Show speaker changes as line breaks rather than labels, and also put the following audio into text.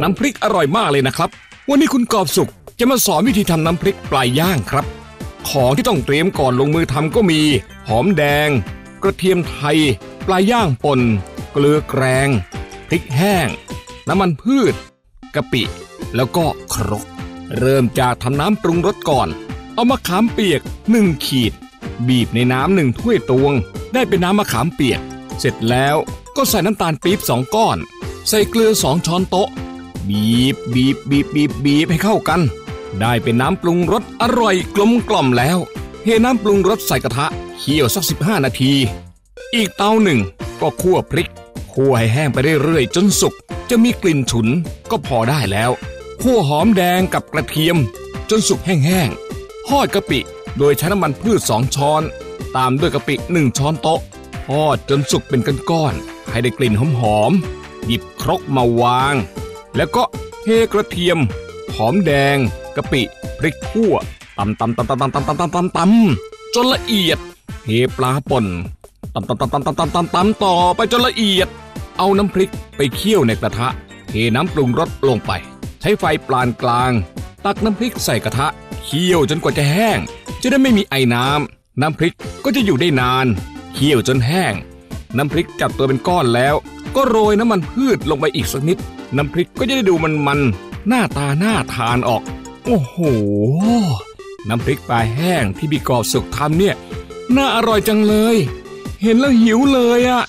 น้ำพริกอร่อยมากเลยนะครับ วันนี้คุณกอบสุขจะมาสอนวิธีทำน้ำพริกปลายย่างครับ ของที่ต้องเตรียมก่อนลงมือทำก็มี หอมแดง กระเทียมไทย ปลาย่างป่น เกลือแกรงพริกแห้ง น้ำมันพืชกะปิ แล้วก็ครก เริ่มจากทำน้ำปรุงรสก่อน เอามะขามเปียกหนึ่งขีด บีบในน้ำหนึ่งถ้วยตวง ได้เป็นน้ำมะขามเปียก เสร็จแล้วก็ใส่น้ำตาลปี๊บสองก้อน ใส่เกลือสองช้อนโต๊ะ บีบบีบบีบบีบบีบให้เข้ากัน ได้เป็นน้ำปรุงรสอร่อยกลมกล่อมแล้วเทน้ำปรุงรสใส่กระทะเคี่ยวสัก 15 นาที อีกเตาหนึ่งก็คั่วพริกคั่วให้แห้งไปเรื่อยๆจนสุก จะมีกลิ่นฉุนก็พอได้แล้วคั่วหอมแดงกับกระเทียม จนสุกแห้งๆทอดกะปิโดยใช้น้ำมันพืชสองช้อน ตามด้วยกะปิหนึ่งช้อนโต๊ะทอดจนสุกเป็นก้อนๆให้ได้กลิ่นหอมๆหยิบครกมาวาง แล้วก็เทกระเทียม หอมแดงกะปิพริกขั่วตำตำตำตำตำตำตำตำตำตำจนละเอียดเทปลาป่นตำตำตำตำตำตำตำตำต่อไปจนละเอียด เอาน้ำพริกไปเคี่ยวในกระทะ เทน้ำปรุงรสลงไป ใช้ไฟปานกลาง ตักน้ำพริกใส่กระทะเคี่ยวจนกว่าจะแห้ง จะได้ไม่มีไอน้ำน้ำพริกก็จะอยู่ได้นานเคี่ยวจนแห้ง น้ำพริกจับตัวเป็นก้อนแล้ว ก็โรยน้ำมันพืชลงไปอีกสักนิด น้ำพริกก็จะได้ดูมันมันหน้าตาน่าทานออก โอ้โห น้ำพริกปลาแห้งที่พี่กอบสุกทำเนี่ย น่าอร่อยจังเลย เห็นแล้วหิวเลยอะ